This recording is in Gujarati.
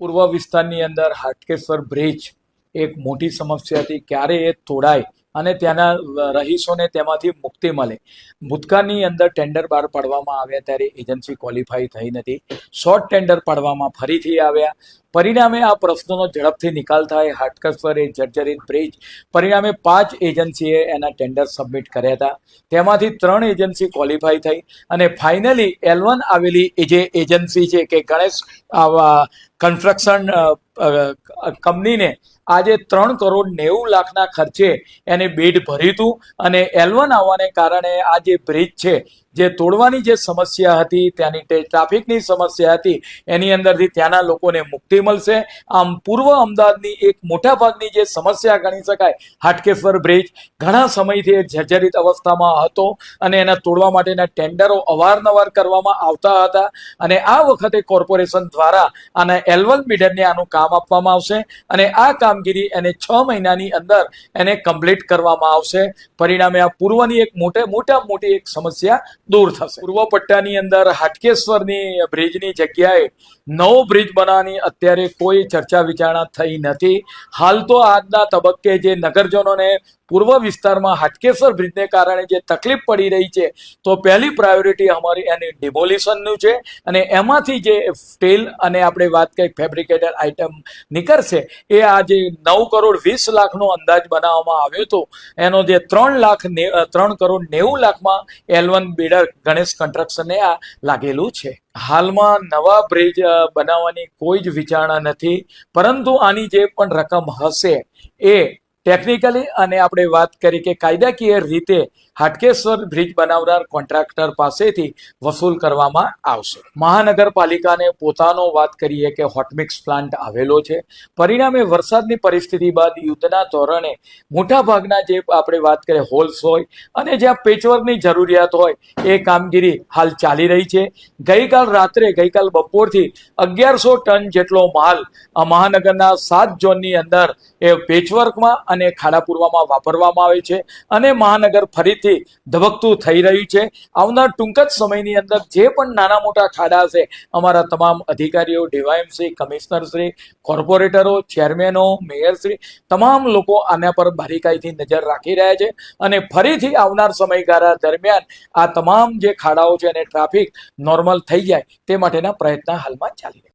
પૂર્વ વિસ્તારની અંદર હાટકેશ્વર બ્રિજ એક મોટી સમસ્યા હતી. ક્યારે એ તોડાય અને ત્યાંના રહીશોને તેમાંથી મુક્તિ મળે. ભૂતકાળની અંદર ટેન્ડર બહાર પાડવામાં આવ્યા ત્યારે એજન્સી ક્વોલિફાઈ થઈ નથી. શોર્ટ ટેન્ડર પાડવામાં ફરીથી આવ્યા. પરિણામે આ પ્રશ્નોનો ઝડપથી નિકાલ થાય. હાટકેશ્વર એ જર્જરિત બ્રિજ. પરિણામે પાંચ એજન્સીએ એના ટેન્ડર સબમિટ કર્યા હતા. તેમાંથી ત્રણ એજન્સી ક્વોલિફાઈ થઈ અને ફાઇનલી એલવન આવેલી જે એજન્સી છે કે ગણેશ કન્સ્ટ્રક્શન કંપનીને આજે ત્રણ કરોડ નેવું લાખના ખર્ચે એને બેડ ભર્યું હતું. અને એલવન આવવાને કારણે આ જે બ્રિજ છે જે તોડવાની જે સમસ્યા હતી, ત્યાંની ટ્રાફિકની સમસ્યા હતી, એની અંદરથી ત્યાંના લોકોને મુક્તિ મળશે. આમ પૂર્વ અમદાવાદની એક મોટા ભાગની જે સમસ્યા ગણી શકાય, હાટકેશ્વર બ્રિજ ઘણા સમયથી જર્જરિત અવસ્થામાં હતો અને એના તોડવા માટેના ટેન્ડરો અવારનવાર કરવામાં આવતા હતા અને આ વખતે કોર્પોરેશન દ્વારા આના એલવન બિડરને આનું કામ આપવામાં આવશે અને આ કામગીરી એને છ મહિનાની અંદર એને કમ્પ્લીટ કરવામાં આવશે. પરિણામે આ પૂર્વની એક મોટે મોટા મોટી એક સમસ્યા દૂર થશે. પૂર્વ પટ્ટાની અંદર હાટકેશ્વરની બ્રિજની જગ્યાએ નવો બ્રિજ બનાવવાની અત્યારે કોઈ ચર્ચા વિચારણા થઈ નથી. હાલ તો આજના તબક્કે જે નગરજનોને પૂર્વ વિસ્તારમાં હાટકેશ્વર બ્રિજને કારણે જે તકલીફ પડી રહી છે, તો પહેલી પ્રાયોરિટી અમારી એની ડિમોલિશનનું છે અને એમાંથી જે સ્ટીલ અને આપણે વાત કરીએ ફેબ્રિકેટેડ આઇટમ નીકળશે, એ આ જે નવ કરોડ વીસ લાખનો અંદાજ બનાવવામાં આવ્યો હતો. એનો જે ત્રણ લાખ ત્રણ કરોડ નેવું લાખમાં એલ વન બિલ્ડર ગણેશ કન્સ્ટ્રક્શનને આ લાગેલું છે. હાલમાં નવા બ્રિજ બનાવવાની કોઈ જ વિચારણા નથી, પરંતુ આની જે પણ રકમ હશે એ ટેકનિકલી અને આપણે વાત કરી કે કાયદાકીય રીતે હાટકેશ્વર બ્રિજ બનાવનાર કોન્ટ્રાક્ટર પાસેથી વસૂલ કરવામાં આવશે. મહાનગરપાલિકાને પોતાનો વાત કરીએ કે હોટમિક્સ પ્લાન્ટ આવેલો છે. પરિણામે વરસાદની પરિસ્થિતિ બાદ યુદ્ધના ધોરણે મોટાભાગના જે આપણે વાત કરીએ હોલ્સ હોય અને જ્યાં પેચવર્કની જરૂરિયાત હોય, એ કામગીરી હાલ ચાલી રહી છે. ગઈકાલ રાત્રે, ગઈકાલ બપોરથી અગિયારસો ટન જેટલો માલ મહાનગરના સાત ઝોનની અંદર એ પેચવર્કમાં અને ખાડાપુરવામાં વાપરવામાં આવે છે અને મહાનગર ફરીથી ધબકતું થઈ રહ્યું છે. આવનાર ટૂંક જ સમયની અંદર જે પણ નાના મોટા ખાડા છે અમારા તમામ અધિકારીઓ ડીવાયએમસી કમિશનરશ્રી કોર્પોરેટરો, ચેરમેનો મેયરશ્રી તમામ લોકો આના પર બારીકાઈથી નજર રાખી રહ્યા છે અને ફરીથી આવનાર સમયગાળા દરમિયાન આ તમામ જે ખાડાઓ છે અને ટ્રાફિક નોર્મલ થઈ જાય તે માટેના પ્રયત્ન હાલમાં ચાલી રહ્યા